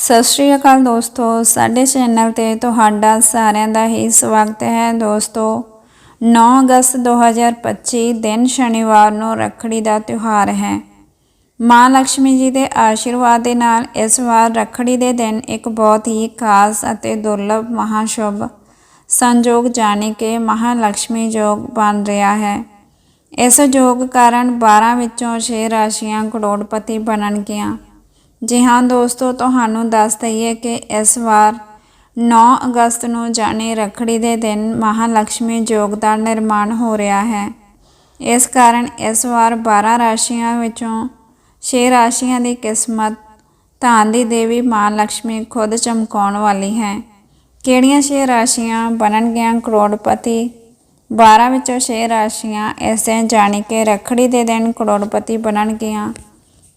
ਸਤਿ ਸ਼੍ਰੀ ਅਕਾਲ ਦੋਸਤੋ, ਸਾਡੇ ਚੈਨਲ ਤੇ ਤੁਹਾਡਾ ਸਾਰਿਆਂ ਦਾ ਹੀ ਸਵਾਗਤ ਹੈ। ਦੋਸਤੋ 9 ਅਗਸਤ 2025 ਦਿਨ ਸ਼ਨੀਵਾਰ ਨੂੰ ਰੱਖੜੀ ਦਾ ਤਿਉਹਾਰ ਹੈ। ਮਾਂ ਲక్ష్ਮੀ ਜੀ ਦੇ ਆਸ਼ੀਰਵਾਦ ਦੇ ਨਾਲ ਇਸ ਵਾਰ ਰੱਖੜੀ ਦੇ ਦਿਨ ਇੱਕ ਬਹੁਤ ਹੀ ਖਾਸ ਅਤੇ ਦੁਰਲਭ ਮਹਾਸ਼ੁਭ ਸੰਯੋਗ ਜਾਣੇ ਕੇ ਮਹਾ ਲక్ష్ਮੀ ਯੋਗ ਬਣ ਰਿਹਾ ਹੈ। ਇਸ ਯੋਗ ਕਾਰਨ 12 ਵਿੱਚੋਂ 6 ਰਾਸ਼ੀਆਂ ਕਰੋੜਪਤੀ ਬਣਨਗੀਆਂ। ਜੀ ਹਾਂ ਦੋਸਤੋ, ਤੁਹਾਨੂੰ ਦੱਸ ਦਈਏ ਕਿ ਇਸ ਵਾਰ 9 ਅਗਸਤ ਨੂੰ ਜਾਣੇ ਰਖੜੀ ਦੇ ਦਿਨ ਮਹਾਲక్ష్ਮੀ ਯੋਗ ਦਾ ਨਿਰਮਾਣ ਹੋ ਰਿਹਾ ਹੈ। ਇਸ ਕਾਰਨ ਇਸ ਵਾਰ 12 ਰਾਸ਼ੀਆਂ ਵਿੱਚੋਂ 6 ਰਾਸ਼ੀਆਂ ਦੀ ਕਿਸਮਤ ਧਨ ਦੀ ਦੇਵੀ ਮਾਂ ਲక్ష్ਮੀ ਖੁਦ ਚਮਕਾਉਣ ਵਾਲੀ ਹੈ। ਕਿਹੜੀਆਂ 6 ਰਾਸ਼ੀਆਂ ਬਣਨਗੀਆਂ? ਕਰੋੜਪਤੀ। 12 ਵਿੱਚੋਂ 6 ਰਾਸ਼ੀਆਂ ਐਸੇ ਜਾਣੀ ਕਿ ਰਖੜੀ ਦੇ ਦਿਨ ਕਰੋੜਪਤੀ ਬਣਨਗੀਆਂ।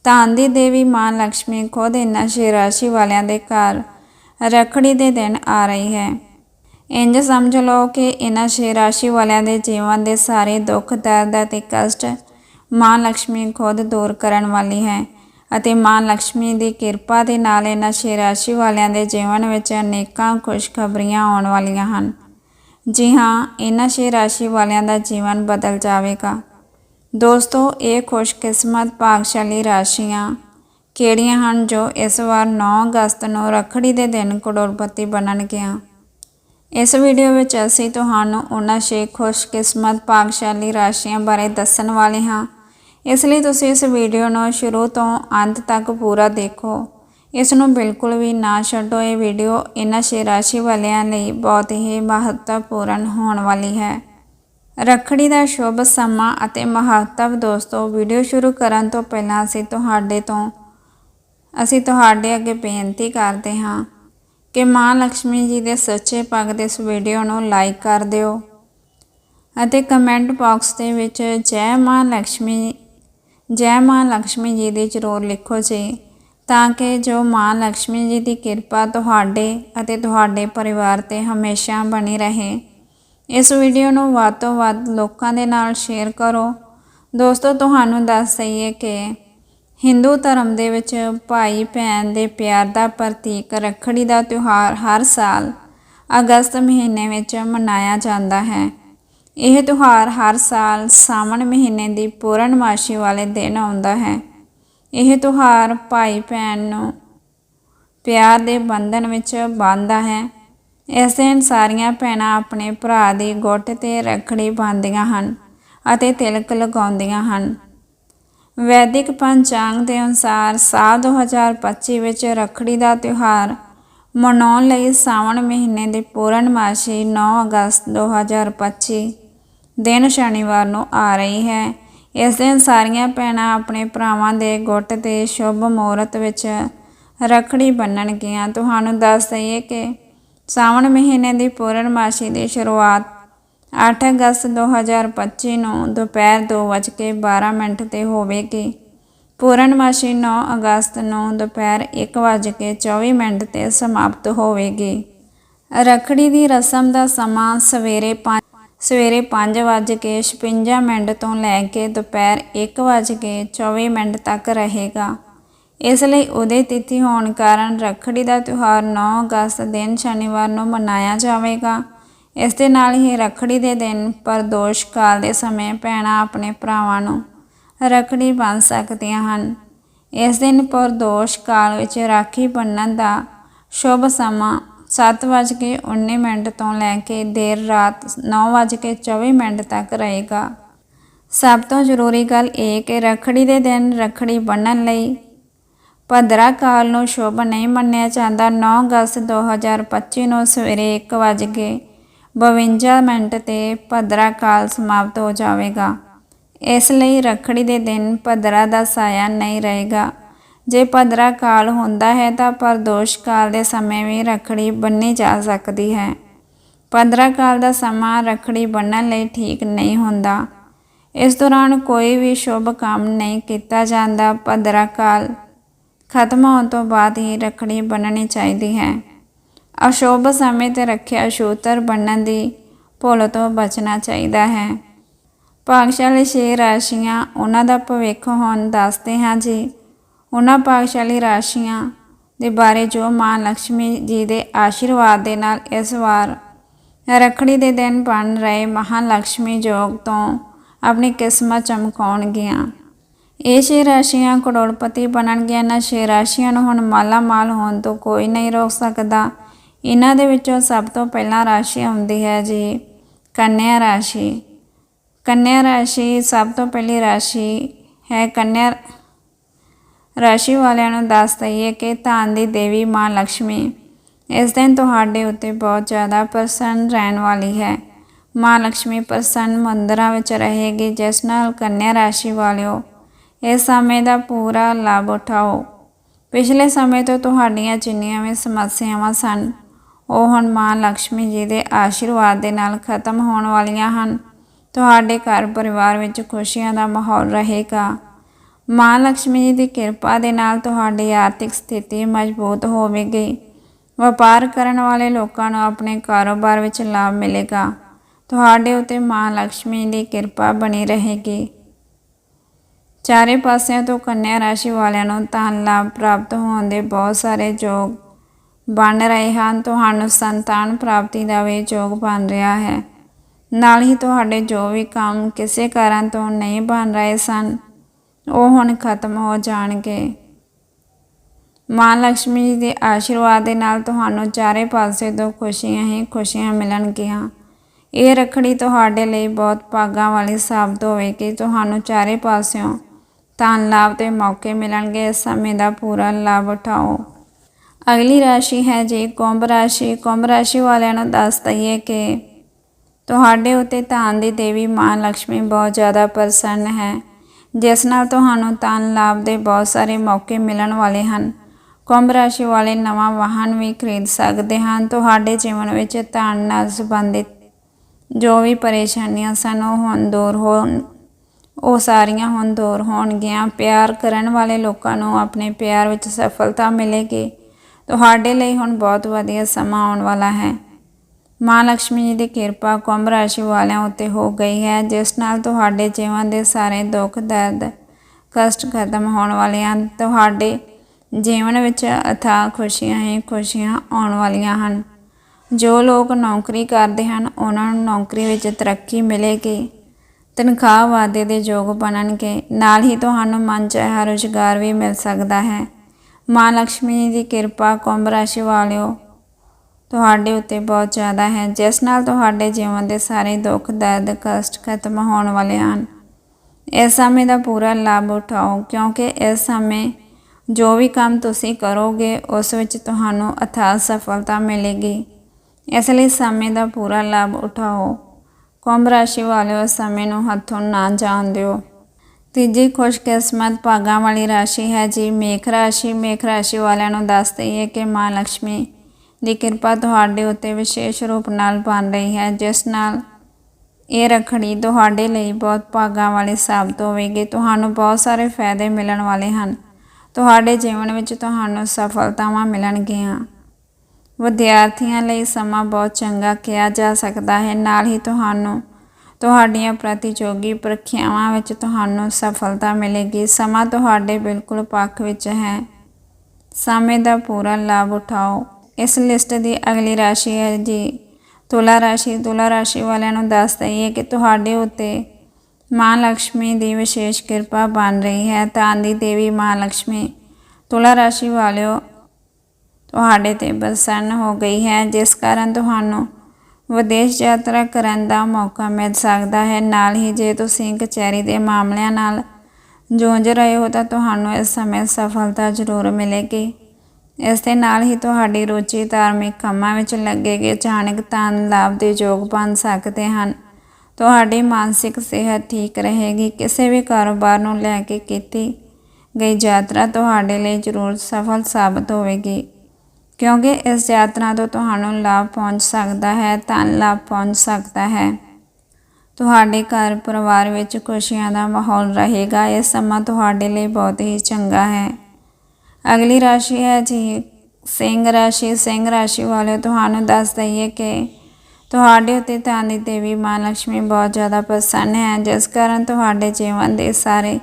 ਧਾਨ ਦੀ ਦੇਵੀ ਮਾਂ ਲక్ష్ਮੀ ਖੁਦ ਇਹਨਾਂ ਛੇ ਰਾਸ਼ੀ ਵਾਲਿਆਂ ਦੇ ਘਰ ਰਖੜੀ ਦੇ ਦਿਨ ਆ ਰਹੀ ਹੈ। ਇੰਜ ਸਮਝ ਲਓ ਕਿ ਇਹਨਾਂ ਛੇ ਰਾਸ਼ੀ ਵਾਲਿਆਂ ਦੇ ਜੀਵਨ ਦੇ ਸਾਰੇ ਦੁੱਖ, ਦਰਦ ਅਤੇ ਕਸ਼ਟ ਮਾਂ ਲక్ష్ਮੀ ਖੁਦ ਦੂਰ ਕਰਨ ਵਾਲੀ ਹੈ ਅਤੇ ਮਾਂ ਲక్ష్ਮੀ ਦੀ ਕਿਰਪਾ ਦੇ ਨਾਲ ਇਹਨਾਂ ਛੇ ਰਾਸ਼ੀ ਵਾਲਿਆਂ ਦੇ ਜੀਵਨ ਵਿੱਚ ਅਨੇਕਾਂ ਖੁਸ਼ਖਬਰੀਆਂ ਆਉਣ ਵਾਲੀਆਂ ਹਨ। ਜੀ ਹਾਂ, ਇਹਨਾਂ ਛੇ ਰਾਸ਼ੀ ਵਾਲਿਆਂ ਦਾ ਜੀਵਨ ਬਦਲ ਜਾਵੇਗਾ। ਦੋਸਤੋ, ਇਹ ਖੁਸ਼ਕਿਸਮਤ ਭਾਗਸ਼ਾਲੀ ਰਾਸ਼ੀਆਂ ਕਿਹੜੀਆਂ ਹਨ ਜੋ ਇਸ ਵਾਰ 9 ਅਗਸਤ ਨੂੰ ਰੱਖੜੀ ਦੇ ਦਿਨ ਕਰੋੜਪਤੀ ਬਣਨਗੀਆਂ? ਇਸ ਵੀਡੀਓ ਵਿੱਚ ਅਸੀਂ ਤੁਹਾਨੂੰ ਉਹਨਾਂ 6 ਖੁਸ਼ਕਿਸਮਤ ਭਾਗਸ਼ਾਲੀ ਰਾਸ਼ੀਆਂ ਬਾਰੇ ਦੱਸਣ ਵਾਲੇ ਹਾਂ। ਇਸ ਲਈ ਤੁਸੀਂ ਇਸ ਵੀਡੀਓ ਨੂੰ ਸ਼ੁਰੂ ਤੋਂ ਅੰਤ ਤੱਕ ਪੂਰਾ ਦੇਖੋ। ਇਸ ਨੂੰ ਬਿਲਕੁਲ ਵੀ ਨਾ ਛੱਡੋ। ਇਹ ਵੀਡੀਓ ਇਹਨਾਂ 6 ਰਾਸ਼ੀ ਵਾਲਿਆਂ ਲਈ ਬਹੁਤ ਹੀ ਮਹੱਤਵਪੂਰਨ ਹੋਣ ਵਾਲੀ ਹੈ। ਰਖੜੀ ਦਾ ਸ਼ੁਭ ਸਮਾਂ ਅਤੇ ਮਹੱਤਵ ਦੋਸਤੋ ਵੀਡੀਓ ਸ਼ੁਰੂ ਕਰਨ ਤੋਂ ਪਹਿਲਾਂ ਅਸੀਂ ਤੁਹਾਡੇ ਤੋਂ, ਅਸੀਂ ਤੁਹਾਡੇ ਅੱਗੇ ਬੇਨਤੀ ਕਰਦੇ ਹਾਂ ਕਿ ਮਾਂ ਲక్ష్ਮੀ ਜੀ ਦੇ ਸੱਚੇ ਪੱਗ ਦੇ ਇਸ ਵੀਡੀਓ ਨੂੰ ਲਾਈਕ ਕਰ ਦਿਓ ਅਤੇ ਕਮੈਂਟ ਬਾਕਸ ਦੇ ਵਿੱਚ ਜੈ ਮਾਂ ਲక్ష్ਮੀ ਜੈ ਮਾਂ ਲక్ష్ਮੀ ਜੀ ਦੀ ਜ਼ਰੂਰ ਲਿਖੋ ਜੀ, ਤਾਂ ਕਿ ਜੋ ਮਾਂ ਲక్ష్ਮੀ ਜੀ ਦੀ ਕਿਰਪਾ ਤੁਹਾਡੇ ਅਤੇ ਤੁਹਾਡੇ ਪਰਿਵਾਰ ਤੇ ਹਮੇਸ਼ਾ ਬਣੀ ਰਹੇ। ਇਸ ਵੀਡੀਓ ਨੂੰ ਵੱਧ ਤੋਂ ਵੱਧ ਲੋਕਾਂ ਦੇ ਨਾਲ ਸ਼ੇਅਰ ਕਰੋ। ਦੋਸਤੋ, ਤੁਹਾਨੂੰ ਦੱਸ ਦਈਏ ਕਿ ਹਿੰਦੂ ਧਰਮ ਦੇ ਵਿੱਚ ਭਾਈ ਭੈਣ ਦੇ ਪਿਆਰ ਦਾ ਪ੍ਰਤੀਕ ਰੱਖੜੀ ਦਾ ਤਿਉਹਾਰ ਹਰ ਸਾਲ ਅਗਸਤ ਮਹੀਨੇ ਵਿੱਚ ਮਨਾਇਆ ਜਾਂਦਾ ਹੈ। ਇਹ ਤਿਉਹਾਰ ਹਰ ਸਾਲ ਸਾਵਣ ਮਹੀਨੇ ਦੀ ਪੂਰਨਮਾਸ਼ੀ ਵਾਲੇ ਦਿਨ ਆਉਂਦਾ ਹੈ। ਇਹ ਤਿਉਹਾਰ ਭਾਈ ਭੈਣ ਨੂੰ ਪਿਆਰ ਦੇ ਬੰਧਨ ਵਿੱਚ ਬੰਨ੍ਹਦਾ ਹੈ। ਇਸ ਦਿਨ ਸਾਰੀਆਂ ਭੈਣਾਂ ਆਪਣੇ ਭਰਾ ਦੀ ਗੁੱਟ ਤੇ ਰੱਖੜੀ ਬੰਨ੍ਹਦੀਆਂ ਹਨ ਅਤੇ ਤਿਲਕ ਲਗਾਉਂਦੀਆਂ ਹਨ। ਵੈਦਿਕ ਪੰਚਾਂਗ ਦੇ ਅਨੁਸਾਰ ਸਾਲ 2025 ਵਿੱਚ ਰੱਖੜੀ ਦਾ ਤਿਉਹਾਰ ਮਨਾਉਣ ਲਈ ਸਾਵਣ ਮਹੀਨੇ ਦੀ ਪੂਰਨਮਾਸ਼ੀ 9 ਅਗਸਤ 2025 ਦਿਨ ਸ਼ਨੀਵਾਰ ਨੂੰ ਆ ਰਹੀ ਹੈ। ਇਸ ਦਿਨ ਸਾਰੀਆਂ ਭੈਣਾਂ ਆਪਣੇ ਭਰਾਵਾਂ ਦੇ ਗੁੱਟ ਤੇ ਸ਼ੁਭ ਮੂਹਰਤ ਵਿੱਚ ਰੱਖੜੀ ਬੰਨਣਗੀਆਂ ਤੁਹਾਨੂੰ ਦੱਸ ਦਈਏ ਕਿ ਸਾਵਣ ਮਹੀਨੇ ਦੀ ਪੂਰਨਮਾਸ਼ੀ ਦੀ ਸ਼ੁਰੂਆਤ 8 ਅਗਸਤ 2025 ਨੂੰ ਦੁਪਹਿਰ 2:12 ਮਿੰਟ ਤੇ ਹੋਵੇਗੀ। ਪੂਰਨਮਾਸ਼ੀ 9 ਅਗਸਤ ਨੂੰ ਦੁਪਹਿਰ 1:24 ਮਿੰਟ ਤੇ ਸਮਾਪਤ ਹੋਵੇਗੀ। ਰਖੜੀ ਦੀ ਰਸਮ ਦਾ ਸਮਾਂ ਸਵੇਰੇ 5 ਸਵੇਰੇ 5:56 ਮਿੰਟ ਤੋਂ ਲੈ ਕੇ ਦੁਪਹਿਰ 1:24 ਮਿੰਟ ਤੱਕ ਰਹੇਗਾ। ਇਸ ਲਈ ਉਹਦੇ ਤਿਥੀ ਹੋਣ ਕਾਰਨ ਰੱਖੜੀ ਦਾ ਤਿਉਹਾਰ 9 ਅਗਸਤ ਦਿਨ ਸ਼ਨੀਵਾਰ ਨੂੰ ਮਨਾਇਆ ਜਾਵੇਗਾ। ਇਸ ਦੇ ਨਾਲ ਹੀ ਰੱਖੜੀ ਦੇ ਦਿਨ ਪਰਦੋਸ਼ ਕਾਲ ਦੇ ਸਮੇਂ ਭੈਣਾਂ ਆਪਣੇ ਭਰਾਵਾਂ ਨੂੰ ਰੱਖੜੀ ਬੰਨ ਸਕਦੀਆਂ ਹਨ। ਇਸ ਦਿਨ ਪਰਦੋਸ਼ ਕਾਲ ਵਿੱਚ ਰਾਖੀ ਬੰਨਣ ਦਾ ਸ਼ੁਭ ਸਮਾਂ 7:19 ਮਿੰਟ ਤੋਂ ਲੈ ਕੇ ਦੇਰ ਰਾਤ 9:24 ਮਿੰਟ ਤੱਕ ਰਹੇਗਾ। ਸਭ ਤੋਂ ਜ਼ਰੂਰੀ ਗੱਲ ਇਹ ਕਿ ਰੱਖੜੀ ਦੇ ਦਿਨ ਰੱਖੜੀ ਬੰਨਣ ਲਈ ਭਦਰਾ ਕਾਲ ਨੂੰ ਸ਼ੁਭ ਨਹੀਂ ਮੰਨਿਆ ਜਾਂਦਾ 9 ਅਗਸਤ 2025 ਨੂੰ ਸਵੇਰੇ 1:52 ਮਿੰਟ ਤੇ ਭਦਰਾ ਕਾਲ ਸਮਾਪਤ ਹੋ ਜਾਵੇਗਾ। ਇਸ ਲਈ ਰੱਖੜੀ ਦੇ ਦਿਨ ਭਦਰਾ ਦਾ ਸਾਇਆ ਨਹੀਂ ਰਹੇਗਾ। ਜੇ ਭਦਰਾ ਕਾਲ ਹੁੰਦਾ ਹੈ ਤਾਂ ਪਰਦੋਸ਼ ਕਾਲ ਦੇ ਸਮੇਂ ਵੀ ਰੱਖੜੀ ਬੰਨੀ ਜਾ ਸਕਦੀ ਹੈ। ਭਦਰਾ ਕਾਲ ਦਾ ਸਮਾਂ ਰੱਖੜੀ ਬੰਨਣ ਲਈ ਠੀਕ ਨਹੀਂ ਹੁੰਦਾ। ਇਸ ਦੌਰਾਨ ਕੋਈ ਵੀ ਸ਼ੁਭ ਕੰਮ ਨਹੀਂ ਕੀਤਾ ਜਾਂਦਾ। ਭਦਰਾ ਕਾਲ ਖਤਮ ਹੋਣ ਤੋਂ ਬਾਅਦ ਹੀ ਰੱਖੜੀ ਬੰਨਣੀ ਚਾਹੀਦੀ ਹੈ। ਅਸ਼ੋਭ ਸਮੇਂ ਤੇ ਰੱਖਿਆ ਸ਼ੂਤਰ ਬੰਨਣ ਦੀ ਭੁੱਲ ਤੋਂ ਬਚਣਾ ਚਾਹੀਦਾ ਹੈ। ਭਾਗਸ਼ਾਲੀ ਛੇ ਰਾਸ਼ੀਆਂ ਉਹਨਾਂ ਦਾ ਭਵਿੱਖ ਹੋਣ ਦੱਸਦੇ ਹਾਂ ਜੀ। ਉਹਨਾਂ ਭਾਗਸ਼ਾਲੀ ਰਾਸ਼ੀਆਂ ਦੇ ਬਾਰੇ ਜੋ ਮਾਂ ਲక్ష్ਮੀ ਜੀ ਦੇ ਆਸ਼ੀਰਵਾਦ ਦੇ ਨਾਲ ਇਸ ਵਾਰ ਰਖੜੀ ਦੇ ਦਿਨ ਬਣ ਰਹੇ ਮਹਾਂ ਲక్ష్ਮੀ ਜੋਗ ਤੋਂ ਆਪਣੀ ਕਿਸਮਤ ਚਮਕਾਉਣਗੀਆਂ। ਇਹ ਛੇ ਰਾਸ਼ੀਆਂ ਕਰੋੜਪਤੀ ਬਣਨ ਛੇ ਰਾਸ਼ੀਆਂ ਨੂੰ ਹੁਣ ਮਾਲਾ ਮਾਲ ਹੋਣ ਤੋਂ ਕੋਈ ਨਹੀਂ ਰੋਕ ਸਕਦਾ। ਇਹਨਾਂ ਦੇ ਵਿੱਚੋਂ ਸਭ ਤੋਂ ਪਹਿਲਾਂ ਰਾਸ਼ੀ ਆਉਂਦੀ ਹੈ ਜੀ, ਕੰਨਿਆ ਰਾਸ਼ੀ। ਕੰਨਿਆ ਰਾਸ਼ੀ ਸਭ ਤੋਂ ਪਹਿਲੀ ਰਾਸ਼ੀ ਹੈ ਕੰਨਿਆ ਰਾਸ਼ੀ ਵਾਲਿਆਂ ਨੂੰ ਦੱਸ ਦਈਏ ਕਿ ਧਾਨ ਦੀ ਦੇਵੀ ਮਾਂ ਲక్ష్ਮੀ ਇਸ ਦਿਨ ਤੁਹਾਡੇ ਉੱਤੇ ਬਹੁਤ ਜ਼ਿਆਦਾ ਪ੍ਰਸੰਨ ਰਹਿਣ ਵਾਲੀ ਹੈ। ਮਾਂ ਲక్ష్ਮੀ ਪ੍ਰਸੰਨ ਮੰਦਰਾਂ ਵਿੱਚ ਰਹੇਗੀ, ਜਿਸ ਨਾਲ ਕੰਨਿਆ ਰਾਸ਼ੀ ਵਾਲਿਓ ਇਸ ਸਮੇਂ ਦਾ ਪੂਰਾ ਲਾਭ ਉਠਾਓ। ਪਿਛਲੇ ਸਮੇਂ ਤੋਂ ਤੁਹਾਡੀਆਂ ਜਿੰਨੀਆਂ ਵੀ ਸਮੱਸਿਆਵਾਂ ਸਨ, ਉਹ ਹੁਣ ਮਾਂ ਲక్ష్ਮੀ ਜੀ ਦੇ ਆਸ਼ੀਰਵਾਦ ਦੇ ਨਾਲ ਖਤਮ ਹੋਣ ਵਾਲੀਆਂ ਹਨ। ਤੁਹਾਡੇ ਘਰ ਪਰਿਵਾਰ ਵਿੱਚ ਖੁਸ਼ੀਆਂ ਦਾ ਮਾਹੌਲ ਰਹੇਗਾ। ਮਾਂ ਲక్ష్ਮੀ ਜੀ ਦੀ ਕਿਰਪਾ ਦੇ ਨਾਲ ਤੁਹਾਡੀ ਆਰਥਿਕ ਸਥਿਤੀ ਮਜ਼ਬੂਤ ਹੋਵੇਗੀ। ਵਪਾਰ ਕਰਨ ਵਾਲੇ ਲੋਕਾਂ ਨੂੰ ਆਪਣੇ ਕਾਰੋਬਾਰ ਵਿੱਚ ਲਾਭ ਮਿਲੇਗਾ। ਤੁਹਾਡੇ ਉੱਤੇ ਮਾਂ ਲక్ష్ਮੀ ਦੀ ਕਿਰਪਾ ਬਣੀ ਰਹੇਗੀ। ਚਾਰੇ ਪਾਸਿਆਂ ਤੋਂ ਕੰਨਿਆ ਰਾਸ਼ੀ ਵਾਲਿਆਂ ਨੂੰ ਧਨ ਲਾਭ ਪ੍ਰਾਪਤ ਹੋਣ ਦੇ ਬਹੁਤ ਸਾਰੇ ਯੋਗ ਬਣ ਰਹੇ ਹਨ। ਤੁਹਾਨੂੰ ਸੰਤਾਨ ਪ੍ਰਾਪਤੀ ਦਾ ਵੀ ਯੋਗ ਬਣ ਰਿਹਾ ਹੈ। ਨਾਲ ਹੀ ਤੁਹਾਡੇ ਜੋ ਵੀ ਕੰਮ ਕਿਸੇ ਕਾਰਨ ਤੋਂ ਨਹੀਂ ਬਣ ਰਹੇ ਸਨ, ਉਹ ਹੁਣ ਖਤਮ ਹੋ ਜਾਣਗੇ। ਮਾਂ ਲక్ష్ਮੀ ਜੀ ਦੇ ਆਸ਼ੀਰਵਾਦ ਦੇ ਨਾਲ ਤੁਹਾਨੂੰ ਚਾਰੇ ਪਾਸੇ ਤੋਂ ਖੁਸ਼ੀਆਂ ਹੀ ਖੁਸ਼ੀਆਂ ਮਿਲਣਗੀਆਂ। ਇਹ ਰੱਖੜੀ ਤੁਹਾਡੇ ਲਈ ਬਹੁਤ ਭਾਗਾਂ ਵਾਲੀ ਸਾਬਤ ਹੋਵੇਗੀ। ਤੁਹਾਨੂੰ ਚਾਰੇ ਪਾਸਿਓਂ ਧਨ ਲਾਭ ਦੇ ਮੌਕੇ ਮਿਲਣਗੇ। ਇਸ ਸਮੇਂ ਦਾ ਪੂਰਾ ਲਾਭ ਉਠਾਓ। ਅਗਲੀ ਰਾਸ਼ੀ ਹੈ ਜੀ, ਕੁੰਭ ਰਾਸ਼ੀ। ਕੁੰਭ ਰਾਸ਼ੀ ਵਾਲਿਆਂ ਨੂੰ ਦੱਸ ਦਈਏ ਕਿ ਤੁਹਾਡੇ ਉਤੇ ਧਨ ਦੀ ਦੇਵੀ ਮਾਂ ਲక్ష్ਮੀ ਬਹੁਤ ਜ਼ਿਆਦਾ ਪ੍ਰਸੰਨ ਹੈ। ਜਿਸ ਨਾਲ ਤੁਹਾਨੂੰ ਧਨ ਲਾਭ ਦੇ ਬਹੁਤ ਸਾਰੇ ਮੌਕੇ ਮਿਲਣ ਵਾਲੇ ਹਨ। ਕੁੰਭ ਰਾਸ਼ੀ ਵਾਲੇ ਨਵਾਂ ਵਾਹਨ ਵੀ ਖਰੀਦ ਸਕਦੇ ਹਨ। ਤੁਹਾਡੇ ਜੀਵਨ ਵਿੱਚ ਧਨ ਨਾਲ ਸੰਬੰਧਿਤ ਜੋ ਵੀ ਪਰੇਸ਼ਾਨੀਆਂ ਸਨ, ਉਹ ਹੁਣ ਦੂਰ ਹੋਣ ਉਹ ਸਾਰੀਆਂ ਹੁਣ ਦੂਰ ਹੋਣਗੀਆਂ। ਪਿਆਰ ਕਰਨ ਵਾਲੇ ਲੋਕਾਂ ਨੂੰ ਆਪਣੇ ਪਿਆਰ ਵਿੱਚ ਸਫਲਤਾ ਮਿਲੇਗੀ। ਤੁਹਾਡੇ ਲਈ ਹੁਣ ਬਹੁਤ ਵਧੀਆ ਸਮਾਂ ਆਉਣ ਵਾਲਾ ਹੈ। ਮਾਂ ਲక్ష్ਮੀ ਜੀ ਦੀ ਕਿਰਪਾ ਕੁੰਭ ਰਾਸ਼ੀ ਵਾਲਿਆਂ ਉੱਤੇ ਹੋ ਗਈ ਹੈ, ਜਿਸ ਨਾਲ ਤੁਹਾਡੇ ਜੀਵਨ ਦੇ ਸਾਰੇ ਦੁੱਖ, ਦਰਦ, ਕਸ਼ਟ ਖਤਮ ਹੋਣ ਵਾਲੇ ਹਨ। ਤੁਹਾਡੇ ਜੀਵਨ ਵਿੱਚ ਅਥਾਹ ਖੁਸ਼ੀਆਂ ਹੀ ਖੁਸ਼ੀਆਂ ਆਉਣ ਵਾਲੀਆਂ ਹਨ। ਜੋ ਲੋਕ ਨੌਕਰੀ ਕਰਦੇ ਹਨ, ਉਹਨਾਂ ਨੂੰ ਨੌਕਰੀ ਵਿੱਚ ਤਰੱਕੀ ਮਿਲੇਗੀ। ਤਨਖਾਹ ਵਾਧੇ ਦੇ ਯੋਗ ਬਣਨਗੇ। ਨਾਲ ਹੀ ਤੁਹਾਨੂੰ ਮਨ ਚਾਹਿਆ ਰੁਜ਼ਗਾਰ ਵੀ ਮਿਲ ਸਕਦਾ ਹੈ। ਮਾਂ ਲక్ష్ਮੀ ਜੀ ਦੀ ਕਿਰਪਾ ਕੁੰਭ ਰਾਸ਼ੀ ਵਾਲਿਓ ਤੁਹਾਡੇ ਉੱਤੇ ਬਹੁਤ ਜ਼ਿਆਦਾ ਹੈ, ਜਿਸ ਨਾਲ ਤੁਹਾਡੇ ਜੀਵਨ ਦੇ ਸਾਰੇ ਦੁੱਖ, ਦਰਦ, ਕਸ਼ਟ ਖਤਮ ਹੋਣ ਵਾਲੇ ਹਨ। ਇਸ ਸਮੇਂ ਦਾ ਪੂਰਾ ਲਾਭ ਉਠਾਓ, ਕਿਉਂਕਿ ਇਸ ਸਮੇਂ ਜੋ ਵੀ ਕੰਮ ਤੁਸੀਂ ਕਰੋਗੇ, ਉਸ ਵਿੱਚ ਤੁਹਾਨੂੰ ਅਥਾਹ ਸਫਲਤਾ ਮਿਲੇਗੀ। ਇਸ ਲਈ ਸਮੇਂ ਦਾ ਪੂਰਾ ਲਾਭ ਉਠਾਓ। ਕੁੰਭ ਰਾਸ਼ੀ ਵਾਲਿਓ, ਇਸ ਸਮੇਂ ਨੂੰ ਹੱਥੋਂ ਨਾ ਜਾਣ ਦਿਓ। ਤੀਜੀ ਖੁਸ਼ਕਿਸਮਤ ਭਾਗਾਂ ਵਾਲੀ ਰਾਸ਼ੀ ਹੈ ਜੀ ਮੇਖ ਰਾਸ਼ੀ। ਮੇਖ ਰਾਸ਼ੀ ਵਾਲਿਆਂ ਨੂੰ ਦੱਸ ਦਈਏ ਕਿ ਮਾਂ ਲక్ష్ਮੀ ਦੀ ਕਿਰਪਾ ਤੁਹਾਡੇ ਉੱਤੇ ਵਿਸ਼ੇਸ਼ ਰੂਪ ਨਾਲ ਬਣ ਰਹੀ ਹੈ, ਜਿਸ ਨਾਲ ਇਹ ਰੱਖੜੀ ਤੁਹਾਡੇ ਲਈ ਬਹੁਤ ਭਾਗਾਂ ਵਾਲੀ ਸਾਬਤ ਹੋਵੇਗੀ। ਤੁਹਾਨੂੰ ਬਹੁਤ ਸਾਰੇ ਫਾਇਦੇ ਮਿਲਣ ਵਾਲੇ ਹਨ। ਤੁਹਾਡੇ ਜੀਵਨ ਵਿੱਚ ਤੁਹਾਨੂੰ ਸਫਲਤਾਵਾਂ ਮਿਲਣਗੀਆਂ। ਵਿਦਿਆਰਥੀਆਂ ਲਈ ਸਮਾਂ ਬਹੁਤ ਚੰਗਾ ਕਿਹਾ ਜਾ ਸਕਦਾ ਹੈ। ਨਾਲ ਹੀ ਤੁਹਾਨੂੰ, ਤੁਹਾਡੀਆਂ ਪ੍ਰਤੀਯੋਗੀ ਪ੍ਰੀਖਿਆਵਾਂ ਵਿੱਚ ਤੁਹਾਨੂੰ ਸਫਲਤਾ ਮਿਲੇਗੀ। ਸਮਾਂ ਤੁਹਾਡੇ ਬਿਲਕੁਲ ਪੱਖ ਵਿੱਚ ਹੈ। ਸਮੇਂ ਦਾ ਪੂਰਾ ਲਾਭ ਉਠਾਓ। ਇਸ ਲਿਸਟ ਦੀ ਅਗਲੀ ਰਾਸ਼ੀ ਹੈ ਜੀ। ਤੁਲਾ ਰਾਸ਼ੀ। ਤੁਲਾ ਰਾਸ਼ੀ ਵਾਲਿਆਂ ਨੂੰ ਦੱਸ ਦਈਏ ਕਿ ਤੁਹਾਡੇ ਉੱਤੇ ਮਾਂ ਲక్ష్ਮੀ ਦੀ ਵਿਸ਼ੇਸ਼ ਕਿਰਪਾ ਬਣ ਰਹੀ ਹੈ। ਤਾਂ ਦੀ ਦੇਵੀ ਮਾਂ ਲక్ష్ਮੀ ਤੁਲਾ ਰਾਸ਼ੀ ਵਾਲਿਓ ਤੁਹਾਡੇ ਤੇ ਪ੍ਰਸੰਨ ਹੋ ਗਈ ਹੈ, ਜਿਸ ਕਾਰਨ ਤੁਹਾਨੂੰ ਵਿਦੇਸ਼ ਯਾਤਰਾ ਕਰਨ ਦਾ ਮੌਕਾ ਮਿਲ ਸਕਦਾ ਹੈ। ਨਾਲ ਹੀ ਜੇ ਤੁਸੀਂ ਕਚਹਿਰੀ ਦੇ ਮਾਮਲਿਆਂ ਨਾਲ ਜੂਝ ਰਹੇ ਹੋ, ਤਾਂ ਤੁਹਾਨੂੰ ਇਸ ਸਮੇਂ ਸਫਲਤਾ ਜ਼ਰੂਰ ਮਿਲੇਗੀ। ਇਸ ਦੇ ਨਾਲ ਹੀ ਤੁਹਾਡੀ ਰੁਚੀ ਧਾਰਮਿਕ ਕੰਮਾਂ ਵਿੱਚ ਲੱਗੇਗੀ ਅਚਾਨਕ ਧਨ ਲਾਭ ਦੇ ਯੋਗ ਬਣ ਸਕਦੇ ਹਨ। ਤੁਹਾਡੀ ਮਾਨਸਿਕ ਸਿਹਤ ਠੀਕ ਰਹੇਗੀ। ਕਿਸੇ ਵੀ ਕਾਰੋਬਾਰ ਨੂੰ ਲੈ ਕੇ ਕੀਤੀ ਗਈ ਯਾਤਰਾ ਤੁਹਾਡੇ ਲਈ ਜ਼ਰੂਰ ਸਫਲ ਸਾਬਤ ਹੋਵੇਗੀ। ਕਿਉਂਕਿ ਇਸ ਯਾਤਰਾ ਤੋਂ ਤੁਹਾਨੂੰ ਲਾਭ ਪਹੁੰਚ ਸਕਦਾ ਹੈ, ਧਨ ਲਾਭ ਪਹੁੰਚ ਸਕਦਾ ਹੈ। ਤੁਹਾਡੇ ਘਰ ਪਰਿਵਾਰ ਵਿੱਚ ਖੁਸ਼ੀਆਂ ਦਾ ਮਾਹੌਲ ਰਹੇਗਾ। ਇਹ ਸਮਾਂ ਤੁਹਾਡੇ ਲਈ ਬਹੁਤ ਹੀ ਚੰਗਾ ਹੈ। ਅਗਲੀ ਰਾਸ਼ੀ ਹੈ ਜੀ, ਸਿੰਘ ਰਾਸ਼ੀ। ਸਿੰਘ ਰਾਸ਼ੀ ਵਾਲੇ ਤੁਹਾਨੂੰ ਦੱਸ ਦਈਏ ਕਿ ਤੁਹਾਡੇ ਉੱਤੇ ਧਨ ਦੀ ਦੇਵੀ ਮਾਂ ਲక్ష్ਮੀ ਬਹੁਤ ਜ਼ਿਆਦਾ ਪ੍ਰਸੰਨ ਹੈ। ਜਿਸ ਕਾਰਨ ਤੁਹਾਡੇ ਜੀਵਨ ਦੇ ਸਾਰੇ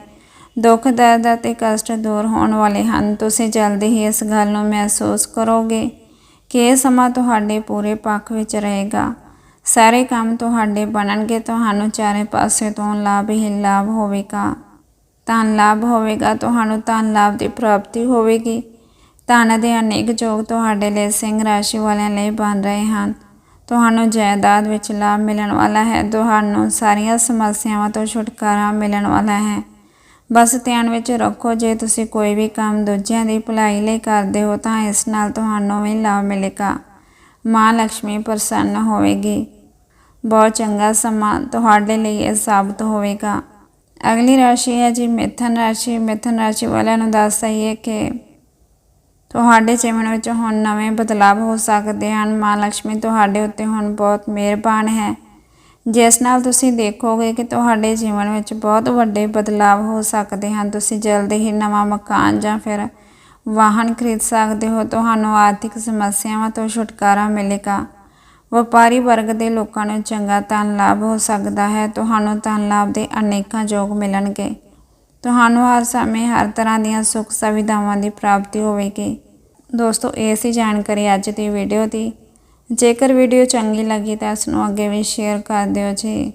ਦੁੱਖ, ਦਰਦ ਅਤੇ ਕਸ਼ਟ ਦੂਰ ਹੋਣ ਵਾਲੇ ਹਨ। ਤੁਸੀਂ ਜਲਦੀ ਹੀ ਇਸ ਗੱਲ ਨੂੰ ਮਹਿਸੂਸ ਕਰੋਗੇ ਕਿ ਇਹ ਸਮਾਂ ਤੁਹਾਡੇ ਪੂਰੇ ਪੱਖ ਵਿੱਚ ਰਹੇਗਾ। ਸਾਰੇ ਕੰਮ ਤੁਹਾਡੇ ਬਣਨਗੇ। ਤੁਹਾਨੂੰ ਚਾਰੇ ਪਾਸੇ ਤੋਂ ਲਾਭ ਹੀ ਲਾਭ ਹੋਵੇਗਾ। ਧਨ ਲਾਭ ਹੋਵੇਗਾ। ਤੁਹਾਨੂੰ ਧਨ ਲਾਭ ਦੀ ਪ੍ਰਾਪਤੀ ਹੋਵੇਗੀ। ਧਨ ਦੇ ਅਨੇਕ ਯੋਗ ਤੁਹਾਡੇ ਲਈ ਸਿੰਘ ਰਾਸ਼ੀ ਵਾਲਿਆਂ ਲਈ ਬਣ ਰਹੇ ਹਨ। ਤੁਹਾਨੂੰ ਜਾਇਦਾਦ ਵਿੱਚ ਲਾਭ ਮਿਲਣ ਵਾਲਾ ਹੈ। ਤੁਹਾਨੂੰ ਸਾਰੀਆਂ ਸਮੱਸਿਆਵਾਂ ਤੋਂ ਛੁਟਕਾਰਾ ਮਿਲਣ ਵਾਲਾ ਹੈ। ਬਸ ਧਿਆਨ ਵਿੱਚ ਰੱਖੋ, ਜੇ ਤੁਸੀਂ ਕੋਈ ਵੀ ਕੰਮ ਦੂਜਿਆਂ ਦੀ ਭਲਾਈ ਲਈ ਕਰਦੇ ਹੋ ਤਾਂ ਇਸ ਨਾਲ ਤੁਹਾਨੂੰ ਵੀ ਲਾਭ ਮਿਲੇਗਾ। ਮਾਂ ਲక్ష్ਮੀ ਪ੍ਰਸੰਨ ਹੋਵੇਗੀ। ਬਹੁਤ ਚੰਗਾ ਸਮਾਂ ਤੁਹਾਡੇ ਲਈ ਇਹ ਸਾਬਤ ਹੋਵੇਗਾ। ਅਗਲੀ ਰਾਸ਼ੀ ਹੈ ਜੀ ਮਿਥਨ ਰਾਸ਼ੀ। ਮਿਥਨ ਰਾਸ਼ੀ ਵਾਲਿਆਂ ਨੂੰ ਦੱਸ ਹੈ ਕਿ ਤੁਹਾਡੇ ਜੀਵਨ ਵਿੱਚ ਹੁਣ ਨਵੇਂ ਬਦਲਾਅ ਹੋ ਸਕਦੇ ਹਨ। ਮਾਂ ਲక్ష్ਮੀ ਤੁਹਾਡੇ ਉੱਤੇ ਹੁਣ ਬਹੁਤ ਮਿਹਰਬਾਨ ਹੈ। ਜਿਸ ਨਾਲ ਤੁਸੀਂ ਦੇਖੋਗੇ ਕਿ ਤੁਹਾਡੇ ਜੀਵਨ ਵਿੱਚ ਬਹੁਤ ਵੱਡੇ ਬਦਲਾਅ ਹੋ ਸਕਦੇ ਹਨ। ਤੁਸੀਂ ਜਲਦੀ ਹੀ ਨਵਾਂ ਮਕਾਨ ਜਾਂ ਫਿਰ ਵਾਹਨ ਖਰੀਦ ਸਕਦੇ ਹੋ। ਤੁਹਾਨੂੰ ਆਰਥਿਕ ਸਮੱਸਿਆਵਾਂ ਤੋਂ ਛੁਟਕਾਰਾ ਮਿਲੇਗਾ। ਵਪਾਰੀ ਵਰਗ ਦੇ ਲੋਕਾਂ ਨੂੰ ਚੰਗਾ ਧਨ ਲਾਭ ਹੋ ਸਕਦਾ ਹੈ। ਤੁਹਾਨੂੰ ਧਨ ਲਾਭ ਦੇ ਅਨੇਕਾਂ ਯੋਗ ਮਿਲਣਗੇ। ਤੁਹਾਨੂੰ ਹਰ ਸਮੇਂ ਹਰ ਤਰ੍ਹਾਂ ਦੀਆਂ ਸੁੱਖ ਸੁਵਿਧਾਵਾਂ ਦੀ ਪ੍ਰਾਪਤੀ ਹੋਵੇਗੀ। ਦੋਸਤੋ, ਇਹ ਸੀ ਜਾਣਕਾਰੀ ਅੱਜ ਦੀ ਵੀਡੀਓ ਦੀ। ਜੇਕਰ ਵੀਡੀਓ ਚੰਗੀ ਲੱਗੀ ਤਾਂ ਇਸ ਨੂੰ ਅੱਗੇ ਵੀ ਸ਼ੇਅਰ ਕਰ ਦਿਓ ਜੀ।